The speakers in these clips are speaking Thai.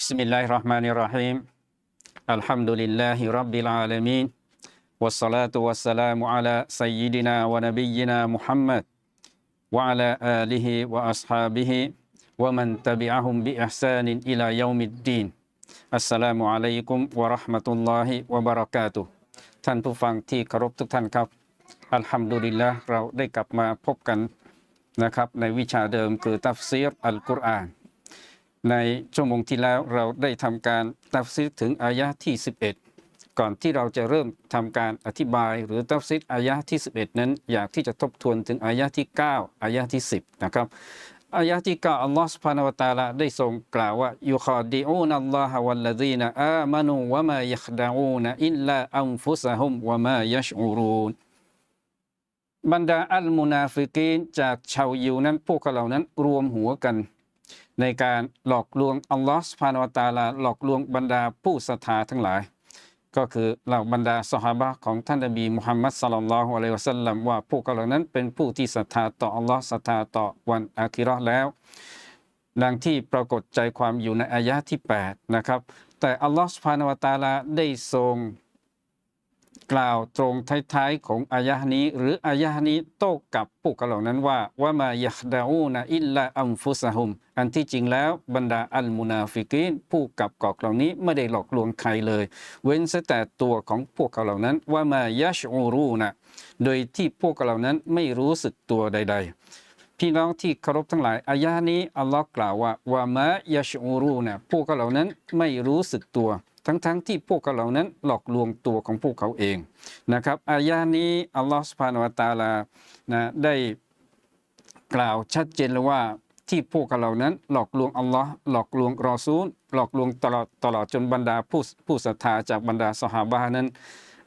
بسم الله الرحمن الرحيم الحمد لله رب العالمين والصلاة والسلام على سيدنا ونبينا محمد وعلى آله وأصحابه ومن تبعهم بإحسان إلى يوم الدين السلام عليكم ورحمة الله وبركاته ท่านผู้ฟังที่เคารพทุกท่านครับ อัลฮัมดุลิลละเราได้กลับมาพบกันนะครับในวิชาเดิมคือตัฟซีรอัลกุรอาน ในชั่วโมงที่แล้วเราได้ทำการตัฟซีรถึงอายะที่ 11 ก่อนที่เราจะเริ่มทำการอธิบายหรือตัฟซีรอายะที่ 11 นั้น อยากที่จะทบทวนถึงอายะที่ 9 อายะที่ 10 นะครับอายะที่9อัลลอฮฺสุบฮานาวตาลาได้ทรงกล่าวว่ายุคอดีอูนัลลอฮะวัลลดีนอามานูวะมายัคดะอูนอิลลาอัมฟุซะฮุมวะมายัชอูรูนบรรดาอัลมุนาฟิกีนจากชาวยิวนั้นพวกเขาเหล่านั้นรวมหัวกัน ในการหลอกลวงอัลลอฮฺสุบฮานวตาลาหลอกลวงบรรดาผู้ศรัทธาทั้งหลาย ก็คือเหล่าบรรดาสหาบะห์ของท่านนบีมุฮัมมัดสลลัลลอฮุอะลัยฮิวะสัลลัมว่าพวกเหล่านั้นเป็นผู้ที่ศรัทธาต่ออัลลอฮ์ศรัทธาต่อวันอาคิราะห์แล้วดังที่ปรากฏใจความอยู่ในอายะที่ 8 นะครับ แต่อัลลอฮ์สุบฮานาวตาลาได้ทรง กล่าวตรงท้ายๆของอายะนี้ หรืออายะนี้โต้กลับพวกเขาเหล่านั้นว่าว่ามายัคดาอูนะอิลลาอัมฟุสะฮุม อันที่จริงแล้วบรรดาอัลมุนาฟิกีนผู้กับกอกเหล่านี้ไม่ได้หลอกลวงใครเลย เว้นแต่ตัวของพวกเขาเหล่านั้นว่ามายัชอูรูนะโดยที่พวกเขาเหล่านั้นไม่รู้สึกตัวใด ๆพี่น้องที่เคารพทั้งหลายอายะนี้อัลลอฮ์กล่าวว่าว่ามายัชอูรูนะพวกเขาเหล่านั้นไม่รู้สึกตัว ทั้งๆทที่พวกเขาเหล่านั้นหลอกลวงตัวของพวกเขาเองนะครับอายะห์นี้อัลลอฮ์สุบานวะตาลานะได้กล่าวชัดเจนเลยว่าที่พวกเขาเหล่านั้นหลอกลวงอัลลอฮ์หลอกลวงรอซูล หลอกลวงตลอดตลอดจนบรรดาผู้ผู้ศรัทธาจากบรรดาสหาบะห์นั้น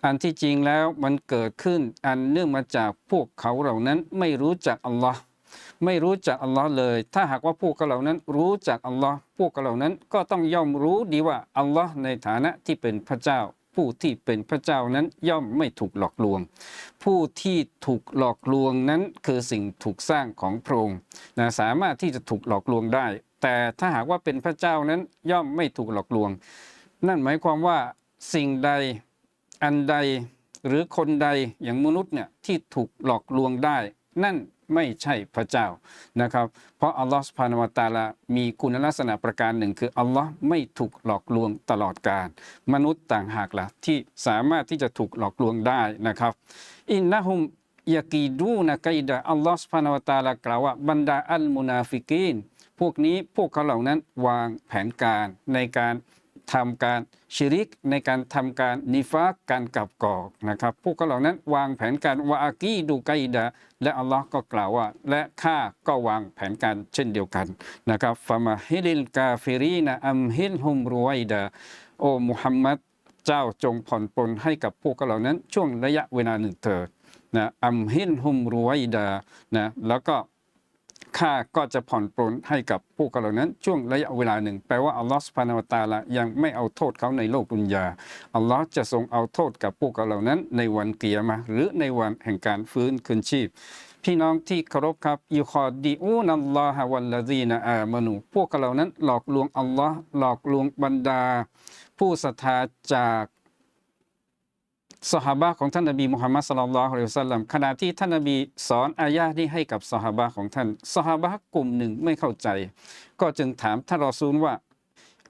อันที่จริงแล้วมันเกิดขึ้นอันเนื่องมาจากพวกเขาเหล่านั้นไม่รู้จักอัลลอฮ์ ไม่รู้จักอัลลอฮ์เลย ถ้าหากว่าพวกเขาเหล่านั้นรู้จักอัลลอฮ์พวกเขาเหล่านั้นก็ต้องย่อมรู้ดีว่าอัลลอฮ์ในฐานะที่เป็นพระเจ้า ผู้ที่เป็นพระเจ้านั้นย่อมไม่ถูกหลอกลวง ผู้ที่ถูกหลอกลวงนั้นคือสิ่งถูกสร้างของพระองค์นะสามารถที่จะถูกหลอกลวงได้ แต่ถ้าหากว่าเป็นพระเจ้านั้นย่อมไม่ถูกหลอกลวง นั่นหมายความว่าสิ่งใดอันใดหรือคนใดอย่างมนุษย์เนี่ยที่ถูกหลอกลวงได้ นั่น ไม่ใช่พระเจ้านะครับ เพราะอัลลอฮฺสุบฮานวตาลามีคุณลักษณะประการหนึ่ง คืออัลลอฮ์ไม่ถูกหลอกลวงตลอดกาลมนุษย์ต่างหากละ่ะที่สามารถที่จะถูกหลอกลวงได้นะครับ อินนะฮุมยากีดูนะไกดะอัลลอฮฺสุบฮานวตาลากล่าวว่าบรรดาอัลมุนาฟิกีนพวกนี้พวกเขาเหล่านั้นวางแผนการในการทำการ ชิริกในการทำการนิฟากการกลับกอกนะครับ พวกเขาเหล่านั้นวางแผนการวาอากีดูไกดะและอัลลอฮ์ก็กล่าวว่า และข้าก็วางแผนการเช่นเดียวกันนะครับฟามาฮิลิลกาฟิรีนะอัมฮิลฮุมรวยดะโอมุฮัมมัดเจ้าจงผ่อนปลนให้กับพวกเขาเหล่านั้น ช่วงระยะเวลาหนึ่งเถิดนะอัมฮิลฮุมรวยดะนะแล้วก็ ข้าก็จะผ่อนปลนให้กับพวกเขาเหล่านั้น ช่วงระยะเวลาหนึ่ง แปลว่าอัลลอฮฺสุบฮานาวตาลายังไม่เอาโทษเขาในโลกดุนยาอัลลอฮ์จะทรงเอาโทษกับพวกเขาเหล่านั้น ในวันเกียรมาหรือในวันแห่งการฟื้นคืนชีพ พี่น้องที่เคารพครับยูคอดีอูนัลลอฮะวัลลดีนะอามนู พวกเขาเหล่านั้นหลอกลวงอัลลอฮ์หลอกลวงบรรดา ผู้ศรัทธาจาก สหาบะของท่านนบีมุฮัมมัดสลลัลลอฮุอะลัยฮิวสัลลัมขณะที่ท่านนบีสอนอายะนี้ให้กับสหาบะของท่านสหาบะกลุ่มหนึ่งไม่เข้าใจ ก็จึงถามท่านรอซูลว่า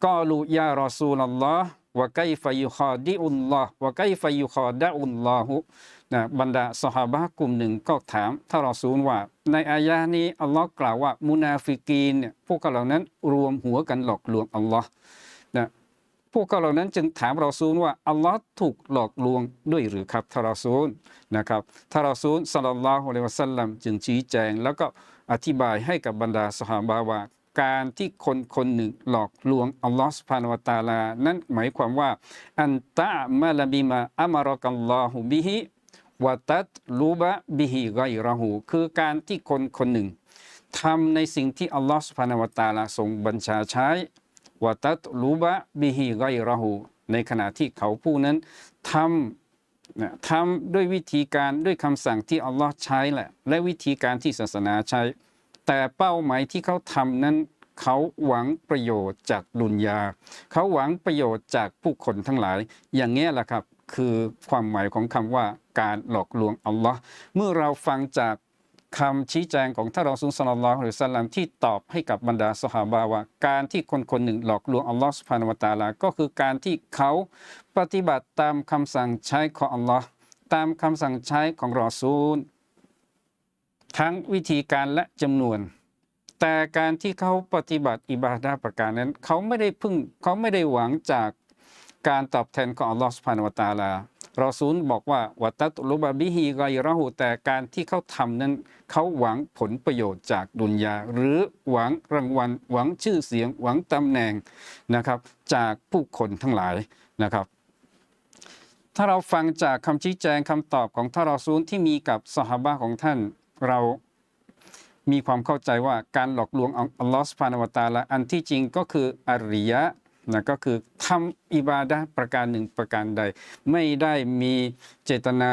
กอลูยารอซูลลลอฮ์วะไกฟะยุคอดิอุลลอฮ์วะไกฟะยุคอดะอุลลอฮุนะบรรดาสหาบะกลุ่มหนึ่งก็ถามท่านรอซูลว่า ในอายะนี้อัลลอฮ์กล่าวว่ามุนาฟิกีนเนี่ยพวกเขาเหล่านั้นรวมหัวกันหลอกลวงอัลลอฮ์ วกเขาเหล่านั้นจึงถามรอซูลว่าอัลลอฮ์ถูกหลอกลวงด้วยหรือครับทารอซูลนะครับทารอซูลสัลลัลลอฮุอะลัยฮิวะสัลลัมจึงชี้แจง แล้วก็อธิบายให้กับบรรดาสหาบาว่าการที่คนคนหนึ่งหลอกลวงอัลลอฮ์สุบฮานวตาลา นั้นหมายความว่า อันตะมาลบิมาอัมารกัลลอฮุบิฮิวะตัตลูบะบิฮิไกรหูคือการที่คนคนหนึ่งทำในสิ่งที่อัลลอฮ์สุบฮานวตาลาทรงบัญชาใช้ วะตัตลูบะบิฮิไกรหูในขณะที่เขาผู้นั้นทำทำด้วยวิธีการด้วยคำสั่งที่อัลลอฮ์ใช้แหละ และวิธีการที่ศาสนาใช้ แต่เป้าหมายที่เขาทำนั้นเขาหวังประโยชน์จากดุนยา เขาหวังประโยชน์จากผู้คนทั้งหลาย อย่างนี้แหละครับ คือความหมายของคำว่าการหลอกลวงอัลลอฮ์เมื่อเราฟังจาก คำชี้แจงของท่านรอซูลสลลัลลอฮุอะลัยฮิวะสัลลัมที่ตอบให้กับบรรดาสหาบาว่า การที่คนคนหนึ่งหลอกลวงอัลลอฮ์สุภาณวตะอาลา ก็คือการที่เขาปฏิบัติตามคำสั่งใช้ของอัลลอฮ์ตามคำสั่งใช้ของรอซูล ทั้งวิธีการและจำนวน แต่การที่เขาปฏิบัติอิบาดาประการนั้น เขาไม่ได้พึ่งเขาไม่ได้หวังจากการตอบแทนของอัลลอฮ์สุภาณวตะอาลา รอซูลบอกว่าวัตัตลุบะบิฮิไกรหูแต่การที่เขาทำนั้น เขาหวังผลประโยชน์จากดุนยา หรือหวังรางวัล หวังชื่อเสียง หวังตำแหน่งนะครับ จากผู้คนทั้งหลายนะครับถ้าเราฟังจากคำชี้แจงคำตอบของท่านรอซูลที่มีกับสหบะของท่าน เรามีความเข้าใจว่าการหลอกลวงอัลลอฮฺสุบฮานวตาลาอันที่จริงก็คืออาริยะ นะก็คือทำอิบาดะประการหนึ่งประการใด ไม่ได้มีเจตนา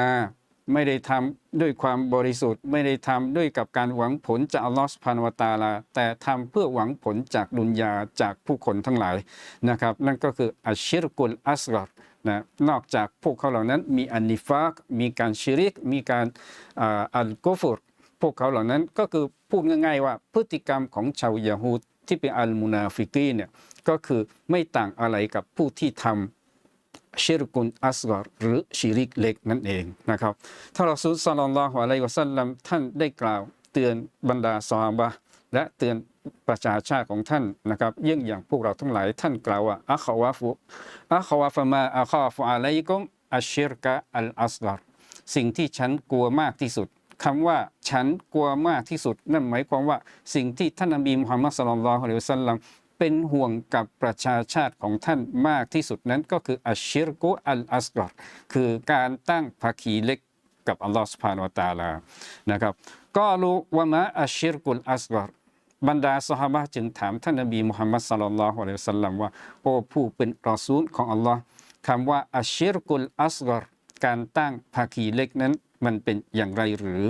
ไม่ได้ทำด้วยความบริสุทธิ์ ไม่ได้ทำด้วยกับการหวังผลจากอัลลอฮฺสุบฮานวตาลา แต่ทำเพื่อหวังผลจากดุนยาจากผู้คนทั้งหลายนะครับ นั่นก็คืออัชชิรกุลอัสกอรนะนอกจากพวกเขาเหล่านั้นมีอันนิฟากมีการชิริก มีการอัลกุฟุรพวกเขาเหล่านั้นก็คือพูดง่าย ๆ ว่าพฤติกรรมของชาวยาฮูดที่เป็นอัลมุนาฟิกีเนี่ย ก็คือไม่ต่างอะไรกับผู้ที่ทำชิรกุนอัสกอรหรือชิริกเล็กนั่นเองนะครับถ้าเราสุลสัลลัลลอฮุอะลัยฮิวะสัลลัมท่านได้กล่าวเตือนบรรดาซอฮาบะและเตือนประชาชาติของท่านนะครับเยี่ยงอย่างพวกเราทั้งหลายท่านกล่าวว่าอัคาวาฟุอัคาวาฟมาอัคาฟุอะลัยกุมอัชชิรกะอัลอัสกอรสิ่งที่ฉันกลัวมากที่สุดคำว่าฉันกลัวมากที่สุด นั่นหมายความว่าสิ่งที่ท่านนบีมุฮัมมัดสลลัลลอฮุอะลัยฮิวะสัลลัม เป็นห่วงกับประชาชาติของท่านมากที่สุดนั้นก็คืออัชชิรกุอัลอัสกอรคือการตั้งภาคีเล็กกับอัลลอฮฺสุบฮานตาลานะครับก็รู้ว่ามะอัชชิรกุลอัสกอรบรรดาสหายจึงถามท่านนบีมุฮัมมัดสัลลัลลอฮุอะลัยฮิสัลลัมว่าโอ้ผู้เป็นรอซูลของอัลลอฮ์คำว่าอัชชิรกุลอัสกอรการตั้งภาคีเล็กนั้นมันเป็นอย่างไรหรือ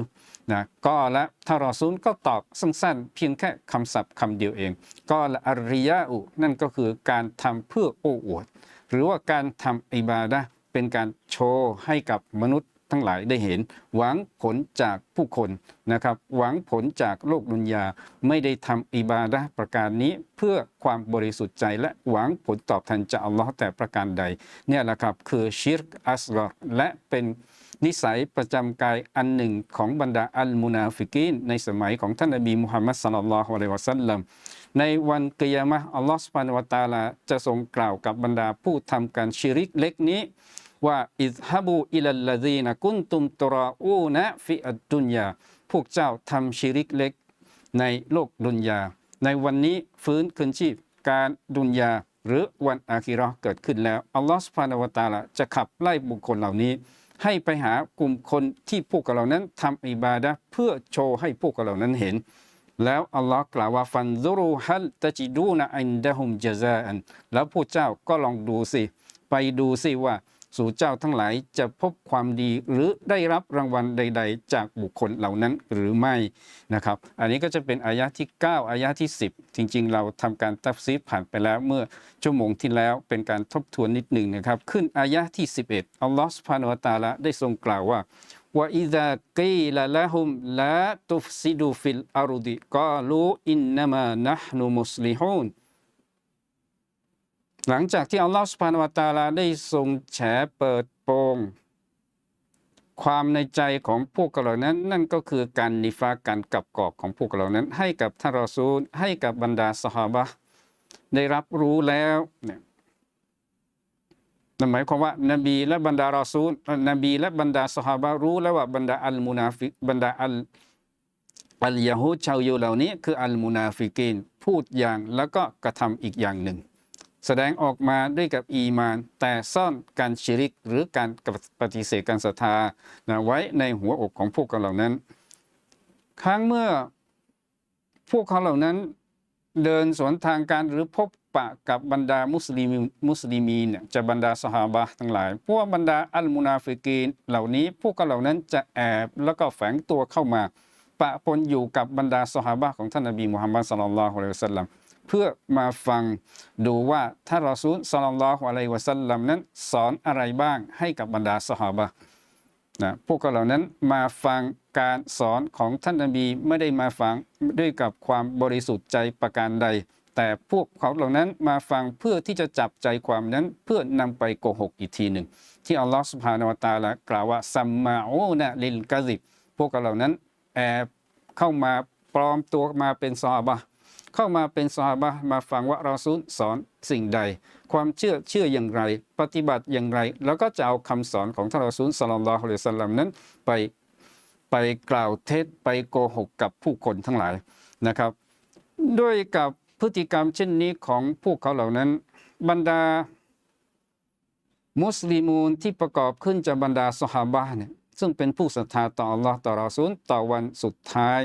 นะก็และท่ารอซูลก็ตอบสั้นๆ เพียงแค่คำศัพท์คำเดียวเองก็ละอาริยะอุ นั่นก็คือการทำเพื่อโอ้อวด หรือว่าการทำอิบาดะเป็นการโชว์ให้กับมนุษย์ทั้งหลายได้เห็น หวังผลจากผู้คนนะครับ หวังผลจากโลกดุนยา ไม่ได้ทำอิบาดะประการนี้เพื่อความบริสุทธิ์ใจและหวังผลตอบแทนจากอัลลอฮ์แต่ประการใด เนี่ยแหละครับคือชิรกอัสกอรและเป็น นิสัยประจำกายอันหนึ่งของบรรดาอัลมุนาฟิกีนในสมัยของท่านนบีมุฮัมมัดสลลัลลอฮุอะลัยฮิวะสัลลัมในวันกิยามะอัลลอฮฺสุบานาวตาลาจะทรงกล่าวกับบรรดาผู้ทำการชิริกเล็กนี้ว่าอิฮับู อิลัลลซีนะกุนตุมตราอูนะฟิอัดดุนยา พวกเจ้าทำชิริกเล็กในโลกดุนยา ในวันนี้ฟื้นคืนชีพการดุนยา หรือวันอาคิราะห์เกิดขึ้นแล้ว อัลลอฮฺสุบานาวตาลาจะขับไล่บุคคลเหล่านี้ ให้ไปหากลุ่มคนที่พวกเรานั้นทำอิบาดะเพื่อโชว์ให้พวกเรานั้นเห็น แล้วอัลลอฮ์กล่าวว่าฟันซุรูฮัลตะจิดูนะอินดะฮุมจาซาอันแล้วผู้เจ้าก็ลองดูสิ ไปดูสิว่า สู่เจ้าทั้งหลายจะพบความดีหรือได้รับรางวัลใด ๆ จากบุคคลเหล่านั้นหรือไม่นะครับ อันนี้ก็จะเป็นอายะที่ 9 อายะที่ 10 จริง ๆ เราทำการตัฟซีผ่านไปแล้วเมื่อชั่วโมงที่แล้วเป็นการทบทวนนิดหนึ่งนะครับ ขึ้นอายะที่ 11 อัลลอฮฺสุบฮานตาลาได้ทรงกล่าวว่าว่าอิดะกีลาละฮุมลาตุฟซิดูฟิลอารุดิกาลูอินนามานะฮ์นุมุสลิฮูน หลังจากที่อัลลอฮฺสุบฮานวตาลาได้ทรงแฉเปิดโปง ความในใจของพวกเหล่านั้น นั่นก็คือการนิฟากการกับกอกของพวกเหล่านั้น ให้กับท่านรอซูล ให้กับบรรดาสหายได้รับรู้แล้วเนี่ยนั่นหมายความว่านบีและบรรดารอซูลนบีและบรรดาสหาบะรู้แล้วว่าบรรดาอัลมุนาฟิกบรรดาอัลอัลยาฮูดชาวยูเหล่านี้คืออัลมุนาฟิกีนพูดอย่างแล้วก็กระทำอีกอย่างหนึ่ง แสดงออกมาด้วยกับอีมาน แต่ซ่อนการชิริกหรือการปฏิเสธการศรัทธานะไว้ในหัวอกของพวกเขาเหล่านั้น ครั้งเมื่อพวกเขาเหล่านั้นเดินสวนทางการหรือพบปะกับบรรดามุสลิมมุสลิมีเนี่ยจะบรรดาสหาบะทั้งหลาย พวกบรรดาอัลมุนาฟิกีนเหล่านี้พวกเขาเหล่านั้นจะแอบแล้วก็แฝงตัวเข้ามา ปะปนอยู่กับบรรดาสหาบะของท่านนบีมุฮัมมัดสุลลัลฮุอะลัยฮิวะสัลลัม เพื่อมาฟังดูว่าท่านรอซูลสลลัลลอฮุอะลัยวะสัลลัมนั้นสอนอะไรบ้างให้กับบรรดาสหายนะพวกเขาเหล่านั้นมาฟังการสอนของท่านนบีไม่ได้มาฟังด้วยกับความบริสุทธิ์ใจประการใด แต่พวกเขาเหล่านั้นมาฟังเพื่อที่จะจับใจความนั้นเพื่อนำไปโกหกอีกทีหนึ่ง ที่อัลลอฮฺสุบฮานาวตาละกล่าวว่าซัมมาโอนะลิลกะซิบพวกเขาเหล่านั้นแอบเข้ามาปลอมตัวมาเป็นซอฮาบะ เข้ามาเป็นซอฮาบะมาฟังว่าเราซูลสอนสิ่งใด ความเชื่อเชื่ออย่างไร ปฏิบัติอย่างไร แล้วก็จะเอาคำสอนของท่านรอซูลสลลัลลอฮุอะลัยฮิสัลลัมนั้นไปไปกล่าวเท็จไปโกหกกับผู้คนทั้งหลายนะครับ ด้วยกับพฤติกรรมเช่นนี้ของพวกเขาเหล่านั้น บรรดา มุสลิมูนที่ประกอบขึ้นจากบรรดาสหาบะเนี่ยซึ่งเป็นผู้ศรัทธาต่ออัลลอฮ์ต่อรอซูลต่อวันสุดท้าย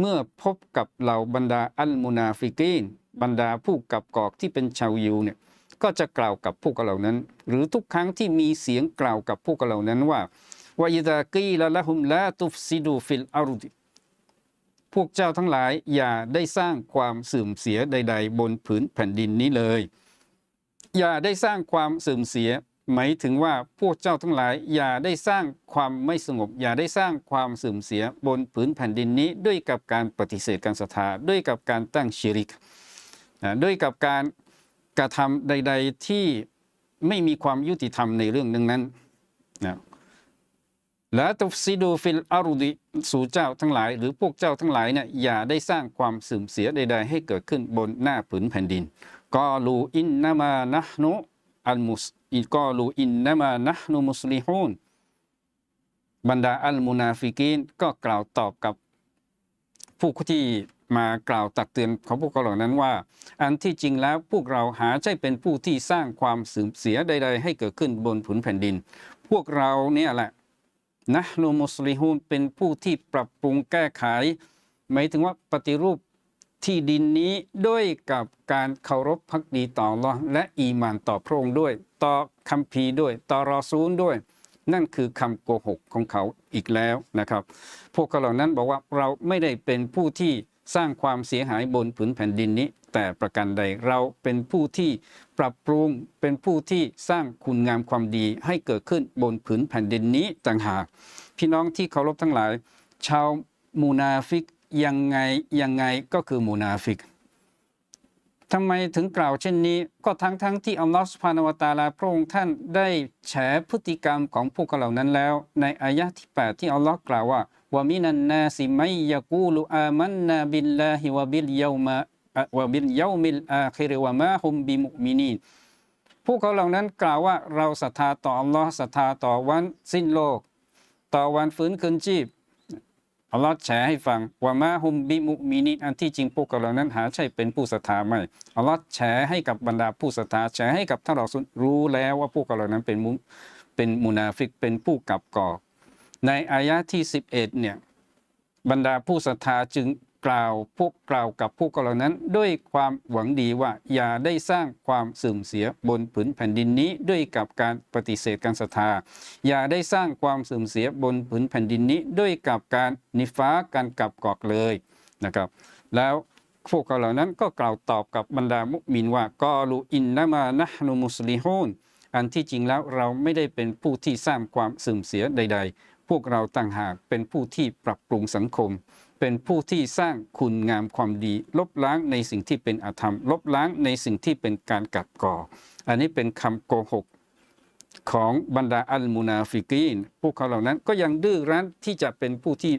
เมื่อพบกับเหล่าบรรดาอัลมุนาฟิกีนบรรดาผู้กับกอกที่เป็นชาวยิวเนี่ยก็จะกล่าวกับพวกเหล่านั้น หรือทุกครั้งที่มีเสียงกล่าวกับพวกเหล่านั้นว่าวาอิดากีละละฮุมลาตุฟซิดูฟิลอารุดิพวกเจ้าทั้งหลายอย่าได้สร้างความเสื่อมเสียใด ๆ บนผืนแผ่นดินนี้เลย อย่าได้สร้างความเสื่อมเสีย หมายถึงว่าพวกเจ้าทั้งหลาย อย่าได้สร้างความไม่สงบ อย่าได้สร้างความเสื่อมเสียบนผืนแผ่นดินนี้ ด้วยกับการปฏิเสธการศรัทธาด้วยกับการตั้งชิริกด้วยกับการกระทำใด ๆที่ไม่มีความยุติธรรมในเรื่องนั้นนะและตุซิดูฟิลอารุดิสู่เจ้าทั้งหลาย หรือพวกเจ้าทั้งหลายเนี่ยอย่าได้สร้างความเสื่อมเสียใด ๆ ให้เกิดขึ้นบนหน้าผืนแผ่นดินกอลูอินนามานะฮนุ อัลมุสอิกอลูอินนามานะนุมุสลิฮูนบรรดาอัลมุนาฟิกีนก็กล่าวตอบกับผู้ที่มากล่าวตักเตือนของพวกเขาเหล่านั้นว่า อันที่จริงแล้วพวกเราหาใช่เป็นผู้ที่สร้างความเสื่อมเสียใด ๆ ให้เกิดขึ้นบนผืนแผ่นดิน พวกเราเนี่ยแหละนะฮนุมุสลิฮูนเป็นผู้ที่ปรับปรุงแก้ไขหมายถึงว่าปฏิรูป ที่ดินนี้ด้วยกับการเคารพพักดีต่ออัลลอและอีมานต่อพระองค์ด้วย ต่อคัมภีด้วย ต่อรอซูลด้วย นั่นคือคำโกหกของเขาอีกแล้วนะครับ พวกเขาเหล่านั้นบอกว่าเราไม่ได้เป็นผู้ที่สร้างความเสียหายบนผืนแผ่นดินนี้ แต่ประการใดเราเป็นผู้ที่ปรับปรุงเป็นผู้ที่สร้างคุณงามความดีให้เกิดขึ้นบนผืนแผ่นดินนี้ต่างหากพี่น้องที่เคารพทั้งหลาย ชาวมูนาฟิก ยังไงยังไงก็คือมูนาฟิกทำไมถึงกล่าวเช่นนี้ ก็ทั้งทั้งที่อัลลอฮฺสุบฮานวตาลาพระองค์ท่านได้แฉพฤติกรรมของพวกเขาเหล่านั้นแล้ว ในอายะห์ที่ 8 ที่อัลลอฮ์กล่าวว่าวะมินันนาซิไมยะกูลุอามันนาบิลลาฮิวะบิลเยามาอะวะบิลเยามิลอาคิรวะมาฮุมบิมุมินีนพวกเขาเหล่านั้นกล่าวว่าเราศรัทธาต่ออัลลอฮ์ศรัทธาต่อวันสิ้นโลก ต่อวันฟื้นคืนชีพ อัลลอฮ์แฉให้ฟังว่ามาฮุมบิมุมินิอันที่จริงพวกเราเหล่านั้นหาใช่เป็นผู้ศรัทธาไม่อัลลอฮ์แฉให้กับบรรดาผู้ศรัทธาแฉให้กับท่านเราสุลรู้แล้วว่าพวกเขาเหล่านั้นเป็นมุเป็นมุนาฟิกเป็นผู้กับก่อในอายะที่ 11เนี่ยบรรดาผู้ศรัทธาจึง กล่าวพวกกล่าวกับพวกเขาเหล่านั้น ด้วยความหวังดีว่าอย่าได้สร้างความเสื่อมเสียบนผืนแผ่นดินนี้ด้วยกับการปฏิเสธการศรัทธา อย่าได้สร้างความเสื่อมเสียบนผืนแผ่นดินนี้ด้วยกับการนิฟ้าการกลับกอกเลยนะครับ แล้วพวกเขาเหล่านั้นก็กล่าวตอบกับบรรดามุมินว่ากอลูอินนามานะฮนุมุสลิฮูนอันที่จริงแล้วเราไม่ได้เป็นผู้ที่สร้างความเสื่อมเสียใด ๆ พวกเราต่างหากเป็นผู้ที่ปรับปรุงสังคม เป็นผู้ที่สร้างคุณงามความดี ลบล้างในสิ่งที่เป็นอธรรม ลบล้างในสิ่งที่เป็นการกัดก่อ อันนี้เป็นคำโกหกของบรรดาอัลมุนาฟิกีนพวกเขาเหล่านั้นก็ยังดื้อรั้นที่จะเป็นผู้ที่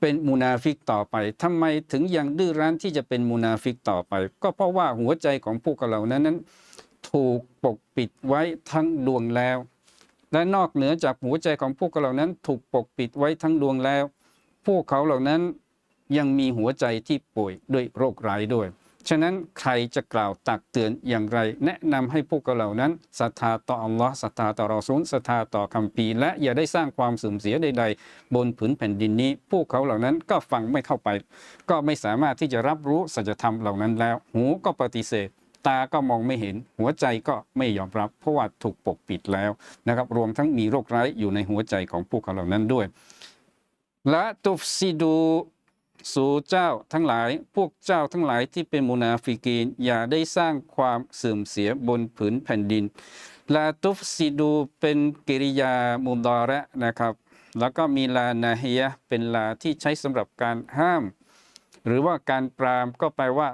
เป็นมุนาฟิกต่อไปทำไมถึงยังดื้อรั้นที่จะเป็นมุนาฟิกต่อไป ก็เพราะว่าหัวใจของพวกเขาเหล่านั้นนั้น ถูกปกปิดไว้ทั้งดวงแล้ว และนอกเหนือจากหัวใจของพวกเขาเหล่านั้น ถูกปกปิดไว้ทั้งดวงแล้ว พวกเขาเหล่านั้น ยังมีหัวใจที่ป่วยด้วยโรคร้ายด้วย ฉะนั้นใครจะกล่าวตักเตือนอย่างไร แนะนำให้พวกเขาเหล่านั้นศรัทธาต่ออัลลอฮ์ศรัทธาต่อรอซูลศรัทธาต่อคัมภีร์และอย่าได้สร้างความเสื่อมเสียใด ๆ บนผืนแผ่นดินนี้ พวกเขาเหล่านั้นก็ฟังไม่เข้าไป ก็ไม่สามารถที่จะรับรู้สัจธรรมเหล่านั้นแล้ว หูก็ปฏิเสธตาก็มองไม่เห็นหัวใจก็ไม่ยอมรับ เพราะว่าถูกปกปิดแล้วนะครับรวมทั้งมีโรคร้ายอยู่ในหัวใจของพวกเขาเหล่านั้นด้วย และตุฟซิดู สู่เจ้าทั้งหลาย พวกเจ้าทั้งหลายที่เป็นมุนาฟิกีน อย่าได้สร้างความเสื่อมเสียบนผืนแผ่นดิน ลาตุฟซิดูเป็นกิริยามุดอระนะครับ แล้วก็มีลานาฮิยะเป็นลาที่ใช้สำหรับการห้าม หรือว่าการปรามก็แปลว่า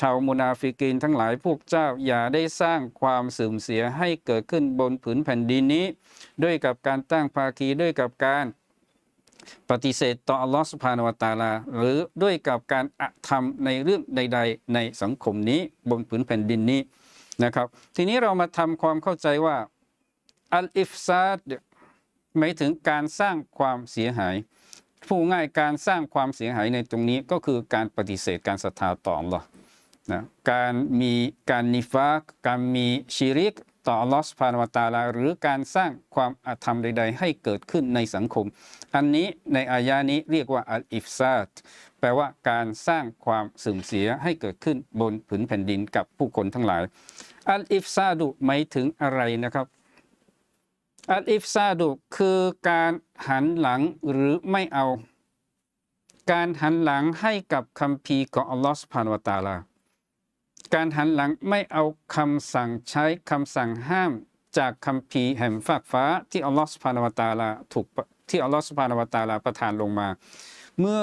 ชาวมุนาฟิกีนทั้งหลายพวกเจ้าอย่าได้สร้างความเสื่อมเสียให้เกิดขึ้นบนผืนแผ่นดินนี้ ด้วยกับการตั้งภาคีด้วยกับการ ปฏิเสธต่ออัลลอฮฺสุภาณวตาลา หรือด้วยกับการอะธรรมในเรื่องใด ๆ ในสังคมนี้บนผืนแผ่นดินนี้นะครับ ทีนี้เรามาทำความเข้าใจว่าอัลอิฟซาดหมายถึงการสร้างความเสียหาย ผู้ง่ายการสร้างความเสียหายในตรงนี้ก็คือการปฏิเสธการศรัทธาต่ออัลลอฮ์นะการมีการนิฟากการมีชิริก ต่ออัลลอฮ์สุภาณวตาลา หรือการสร้างความอาธรรมใด ๆ ให้เกิดขึ้นในสังคม อันนี้ในอายานี้เรียกว่าอัลอิฟซาดแปลว่าการสร้างความเสื่อมเสียให้เกิดขึ้นบนผืนแผ่นดินกับผู้คนทั้งหลาย อัลอิฟซาดุหมายถึงอะไรนะครับ อัลอิฟซาดุคือการหันหลังหรือไม่เอา การหันหลังให้กับคำพีร์ของอัลลอฮฺสุบฮานวตาลา การหันหลังไม่เอาคำสั่งใช้คำสั่งห้ามจากคำพีร์แห่งฟากฟ้าที่อัลลอฮฺสุบฮานาวตาลาถูกที่อัลลอฮฺสุบฮานาวตาลาประทานลงมา เมื่อ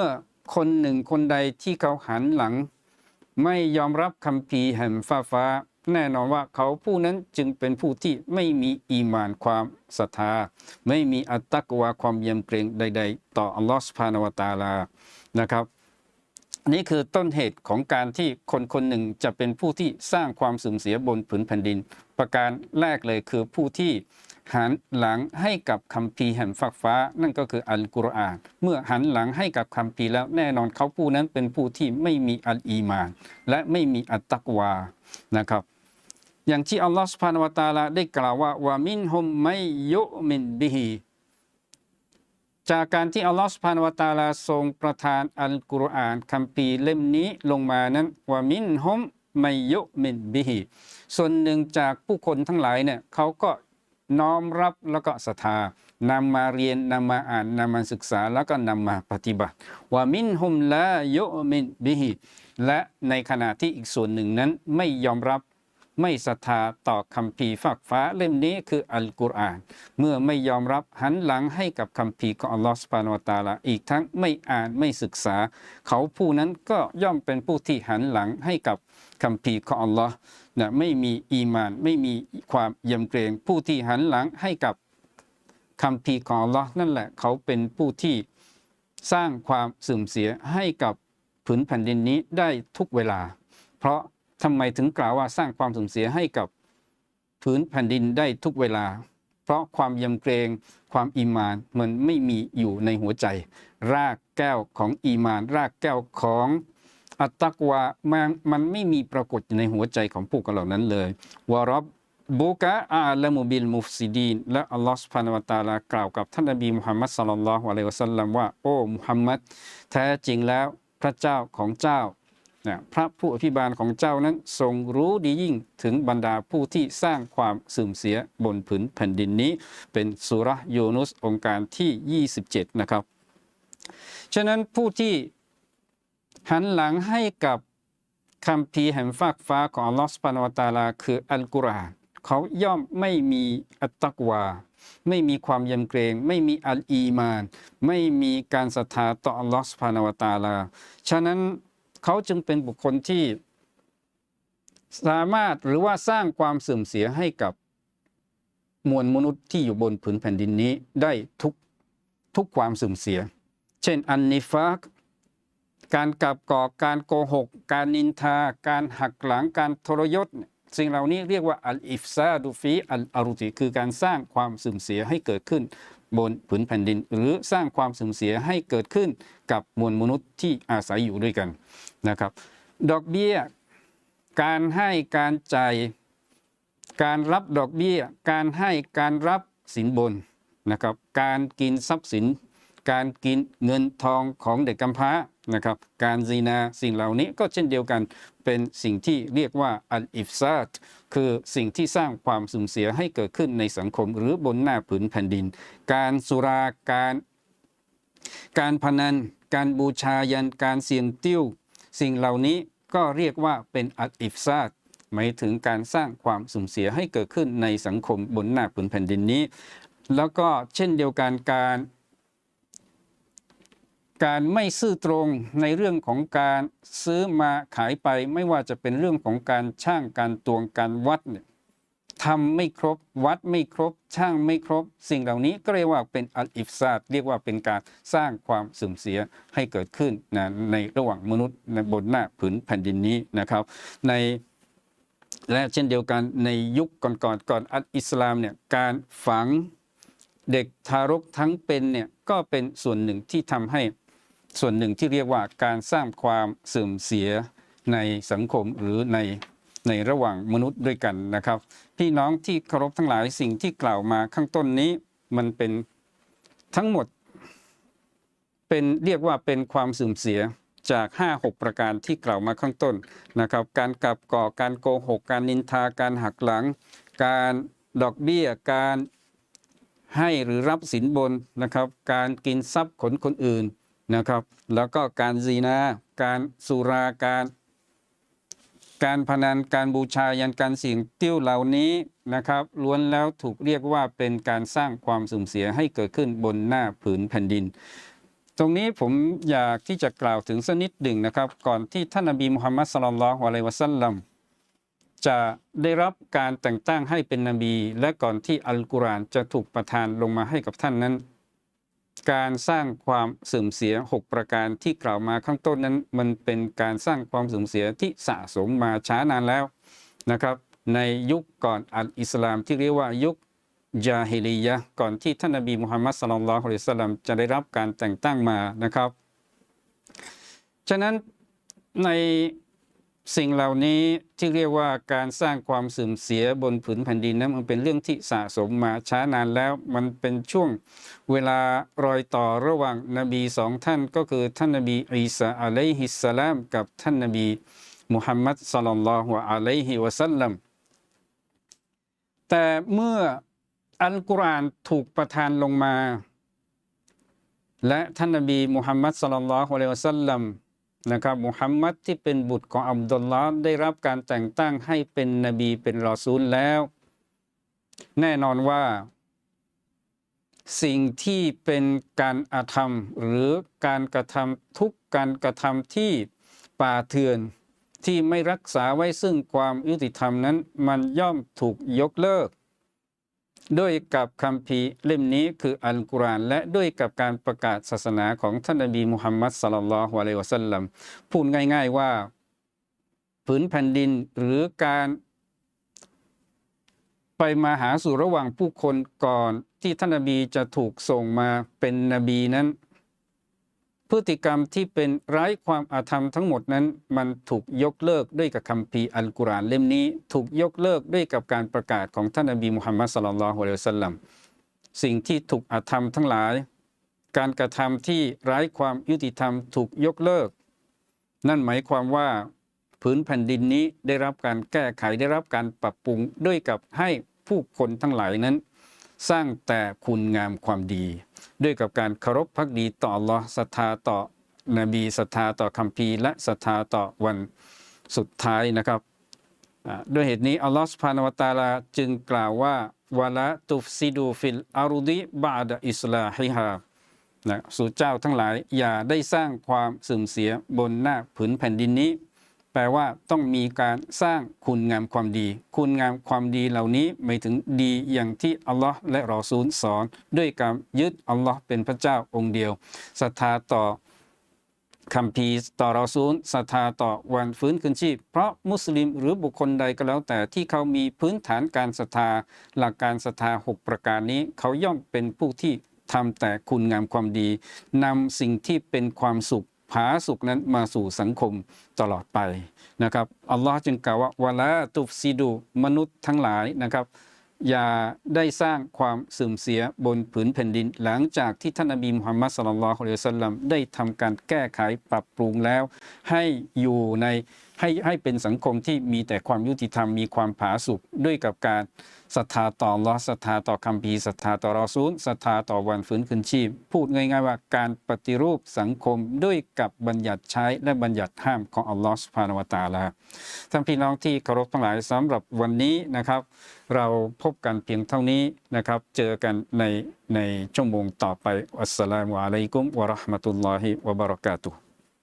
คนหนึ่งคนใดที่เขาหันหลัง ไม่ยอมรับคำพีร์แห่งฟ้าฟ้า แน่นอนว่าเขาผู้นั้นจึงเป็นผู้ที่ไม่มีอีมานความศรัทธา ไม่มีอัตตกวาความเยียมเกรงใด ๆ ต่ออัลลอฮฺสุภาณวตาลานะครับ นี่คือต้นเหตุของการที่คนคนหนึ่งจะเป็นผู้ที่สร้างความสูญเสียบนผืนแผ่นดิน ประการแรกเลยคือผู้ที่หันหลังให้กับคำพีร์แห่งฟักฟ้า นั่นก็คืออัลกุรอาน เมื่อหันหลังให้กับคำพีร์แล้วแน่นอนเขาผู้นั้นเป็นผู้ที่ไม่มีอัลอีมาน และไม่มีอัตตักวานะครับ อย่างที่อัลลอฮฺสุบฮานวตาลาได้กล่าวว่าวามินฮุมไมยุมินบิฮี จากการที่อัลลอฮฺสุบฮานวะตาลาทรงประทานอัลกุรอานคัมภีเล่มนี้ลงมานั้นว่ามินฮุมไมยุมินบิฮีส่วนหนึ่งจากผู้คนทั้งหลายเนี่ยเขาก็น้อมรับแล้วก็ศรัทธานำมาเรียนนำมาอ่านนำมาศึกษาแล้วก็นำมาปฏิบัติว่ามินฮุมลายุมินบิฮีและในขณะที่อีกส่วนหนึ่งนั้นไม่ยอมรับ ไม่ศรัทธาต่อคำพีฝากฟ้าเล่มนี้คืออัลกุรอาน เมื่อไม่ยอมรับหันหลังให้กับคำพีของอัลลอฮฺสุบานวตาลาอีกทั้งไม่อ่านไม่ศึกษา เขาผู้นั้นก็ย่อมเป็นผู้ที่หันหลังให้กับคำพีของอัลลอฮ์นะไม่มีอีมาน ไม่มีความยำเกรงผู้ที่หันหลังให้กับคำพีของอัลลอฮ์นั่นแหละเขาเป็นผู้ที่สร้างความเสื่อมเสียให้กับผืนแผ่นดินนี้ได้ทุกเวลา เพราะ ทำไมถึงกล่าวว่าสร้างความสูญเสียให้กับพื้นแผ่นดินได้ทุกเวลา เพราะความยำเกรงความอีมานมันไม่มีอยู่ในหัวใจ รากแก้วของอีมาน รากแก้วของอัตตกวามันมันไม่มีปรากฏอยู่ในหัวใจของผู้คนเหล่านั้นเลยวารบบุกะอาละมุบิลมุฟซิดีนและอัลลอฮฺสุบฮานวตาลากล่าวกับท่านนบีมุฮัมมัดสัลลัลลอฮุอะลัยฮิวะสัลลัมว่า โอ้ มุฮัมมัดแท้จริงแล้วพระเจ้าของเจ้า พระผู้อภิบาลของเจ้านั้นทรงรู้ดียิ่งถึงบรรดาผู้ที่สร้างความเสื่อมเสียบนผืนแผ่นดินนี้ เป็นสุรห์ยูนุสองค์การที่ 27 นะครับ ฉะนั้นผู้ที่หันหลังให้กับคำพีแห่งฟากฟ้าของอัลลอฮฺสุบานวตาลา คืออัลกุรอานเขาย่อมไม่มีอัตตักวา ไม่มีความยำเกรง ไม่มีอัลอีมาน ไม่มีการศรัทธาต่ออัลลอฮฺสุบานวตาลา ฉะนั้น เขาจึงเป็นบุคคลที่ สามารถหรือว่าสร้างความเสื่อมเสียให้กับมวลมนุษย์ที่อยู่บนผืนแผ่นดินนี้ได้ทุกทุกความเสื่อมเสีย เช่นอันนิฟากการกลับก่อการโกหก การนินทา การหักหลังการทรยศสิ่งเหล่านี้เรียกว่าอัลอิฟซาดูฟีอัลอารุติคือการสร้างความเสื่อมเสียให้เกิดขึ้นบนผืนแผ่นดิน หรือสร้างความเสื่อมเสียให้เกิดขึ้นกับมวลมนุษย์ที่อาศัยอยู่ด้วยกัน นะครับ ดอกเบี้ย การให้การจ่ายการรับดอกเบี้ย การให้การรับสินบนนะครับ การกินทรัพย์สิน การกินเงินทองของเด็กกำพร้านะครับ การซีนาสิ่งเหล่านี้ก็เช่นเดียวกันเป็นสิ่งที่เรียกว่าอัลอิฟซาดคือสิ่งที่สร้างความสูญเสียให้เกิดขึ้นในสังคมหรือบนหน้าผืนแผ่นดิน การสุราการ การพนัน การบูชายัน การเสี่ยงติ้ว สิ่งเหล่านี้ก็เรียกว่าเป็นอัลอิฟซาดหมายถึงการสร้างความสุ่มเสียให้เกิดขึ้นในสังคมบนหน้าผืนแผ่นดินนี้ แล้วก็เช่นเดียวกันการการไม่ซื่อตรงในเรื่องของการซื้อมาขายไป ไม่ว่าจะเป็นเรื่องของการช่างการตวงการวัดเนี่ย ทำไม่ครบวัดไม่ครบ ช่างไม่ครบ สิ่งเหล่านี้ก็เรียกว่าเป็นอัลอิฟซาดเรียกว่าเป็นการสร้างความเสื่อมเสียให้เกิดขึ้นนะในระหว่างมนุษย์ในบนหน้าผืนแผ่นดินนี้นะครับ ในและเช่นเดียวกันในยุคก่อนๆก่อนก่อนอัลอิสลามเนี่ยการฝังเด็กทารกทั้งเป็นเนี่ยก็เป็นส่วนหนึ่งที่ทำให้ส่วนหนึ่งที่เรียกว่าการสร้างความเสื่อมเสียในสังคมหรือในในระหว่างมนุษย์ด้วยกันนะครับ พี่น้องที่เคารพทั้งหลายสิ่งที่กล่าวมาข้างต้นนี้ มันเป็นทั้งหมด เป็นเรียกว่าเป็นความเสื่อมเสียจาก 5-6 ประการที่กล่าวมาข้างต้นนะครับ การกลับก่อการโกหก การนินทาการหักหลัง การดอกเบี้ยการให้หรือรับสินบนนะครับ การกินทรัพย์ขนคนอื่นนะครับ แล้วก็การซีนา การสุราการ การพนันการบูชายันการเสี่ยงติ้วเหล่านี้นะครับ ล้วนแล้วถูกเรียกว่าเป็นการสร้างความสุ่มเสียให้เกิดขึ้นบนหน้าผืนแผ่นดิน ตรงนี้ผมอยากที่จะกล่าวถึงสักนิดหนึ่งนะครับ ก่อนที่ท่านนบีมุฮัมมัดสลลัลลอฮุอะลัยวะสัลลัมจะได้รับการแต่งตั้งให้เป็นนบี และก่อนที่อัลกุรอานจะถูกประทานลงมาให้กับท่านนั้น การสร้างความเสื่อมเสีย 6 ประการที่กล่าวมาข้างต้นนั้น มันเป็นการสร้างความเสื่อมเสียที่สะสมมาช้านานแล้วนะครับ ในยุคก่อนอัลอิสลามที่เรียกว่ายุคยาฮิลียะก่อนที่ท่านนบีมุฮัมมัดสลลัลลอฮุอะลัยฮิสลลัมจะได้รับการแต่งตั้งมานะครับ ฉะนั้นใน สิ่งเหล่านี้ที่เรียกว่าการสร้างความเสื่อมเสียบนผืนแผ่นดินนั้นมันเป็นเรื่องที่สะสมมาช้านานแล้วมันเป็นช่วงเวลารอยต่อระหว่างนบีสองท่านก็คือท่านนบีอีสาอะลัยฮิสสลามกับท่านนบีมุฮัมมัดสลลัลลอฮุอะลัยฮิวะสัลลัมแต่เมื่ออัลกุรอานถูกประทานลงมา และท่านนบีมุฮัมมัดสลลัลลอฮุอะลัยฮิวะสัลลัม นะครับมุฮัมมัดที่เป็นบุตรของอับดุลลาห์ได้รับการแต่งตั้งให้เป็นนบีเป็นรอซูลแล้ว แน่นอนว่า สิ่งที่เป็นการอาธรรม หรือการกระทำทุกการกระทำที่ป่าเถื่อนที่ไม่รักษาไว้ซึ่งความยุติธรรมนั้น มันย่อมถูกยกเลิก ด้วยกับคำพีเล่มนี้คืออัลกุรอานและด้วยกับการประกาศศาสนาของท่านนบีมุฮัมมัดสลลัลลอฮุอะลัยฮิวะสัลลัมพูดง่าย ๆว่าผืนแผ่นดินหรือการไปมาหาสู่ระหว่างผู้คนก่อนที่ท่านนบีจะถูกส่งมาเป็นนบีนั้น พฤติกรรมที่เป็นร้ายความอาธรรมทั้งหมดนั้น มันถูกยกเลิกด้วยกับคัมภีอัลกุรอานเล่มนี้ ถูกยกเลิกด้วยกับการประกาศของท่านนบีมุฮัมมัดสลลัลลอฮุอะลัยฮิวสัลลัมสิ่งที่ถูกอาธรรมทั้งหลาย การกระทำที่ร้ายความยุติธรรมถูกยกเลิก นั่นหมายความว่าผืนแผ่นดินนี้ได้รับการแก้ไขได้รับการปรับปรุงด้วยกับให้ผู้คนทั้งหลายนั้น สร้างแต่คุณงามความดี ด้วยกับการเคารพพักดีต่ออัลลอฮ์ศรัทธาต่อนบีศรัทธาต่อคัมภีร์และศรัทธาต่อวันสุดท้ายนะครับด้วยเหตุนี้อัลลอฮ์สุภาณวตาลาจึงกล่าวว่าวะละตุฟซิดูฟิลอารุดิบาดอิสลาฮิฮานะสู่เจ้าทั้งหลายอย่าได้สร้างความเสื่อมเสียบนหน้าผืนแผ่นดินนี้ แปลว่าต้องมีการสร้างคุณงามความดี คุณงามความดีเหล่านี้หมายถึงดีอย่างที่อัลลอฮ์และรอซูลสอน ด้วยการยึดอัลลอฮ์เป็นพระเจ้าองค์เดียวศรัทธาต่อคำพีต่อรอซูลศรัทธาต่อวันฟื้นคืนชีพ เพราะมุสลิมหรือบุคคลใดก็แล้วแต่ที่เขามีพื้นฐานการศรัทธา หลักการศรัทธาหกประการนี้ เขาย่อมเป็นผู้ที่ทำแต่คุณงามความดีนำสิ่งที่เป็นความสุข ผาสุกนั้นมาสู่สังคมตลอดไปนะครับอัลลอฮ์จึงกล่าวว่าวะลาตุฟซิดูมนุษย์ทั้งหลายนะครับ อย่าได้สร้างความเสื่อมเสียบนผืนแผ่นดิน หลังจากที่ท่านอบีมุฮัมมัดสลลัลลอฮุอะลัยฮิสัลลัมได้ทำการแก้ไขปรับปรุงแล้ว ให้อยู่ใน ให้ให้เป็นสังคมที่มีแต่ความยุติธรรมมีความผาสุกด้วยกับการศรัทธาต่อลอศรัทธาต่อคัมภีร์ศรัทธาต่อรอซูลศรัทธาต่อวันฟื้นคืนชีพ พูดง่ายๆว่าการปฏิรูปสังคมด้วยกับบัญญัติใช้และบัญญัติห้ามของอัลลอฮ์สุภาณวตาลาท่านพี่น้องที่เคารพทั้งหลายสำหรับวันนี้นะครับ เราพบกันเพียงเท่านี้นะครับ เจอกันในในชั่วโมงต่อไปอัสสลามุอะลัยกุมวะราะห์มะตุลลอฮิวะบะเราะกาตุฮ์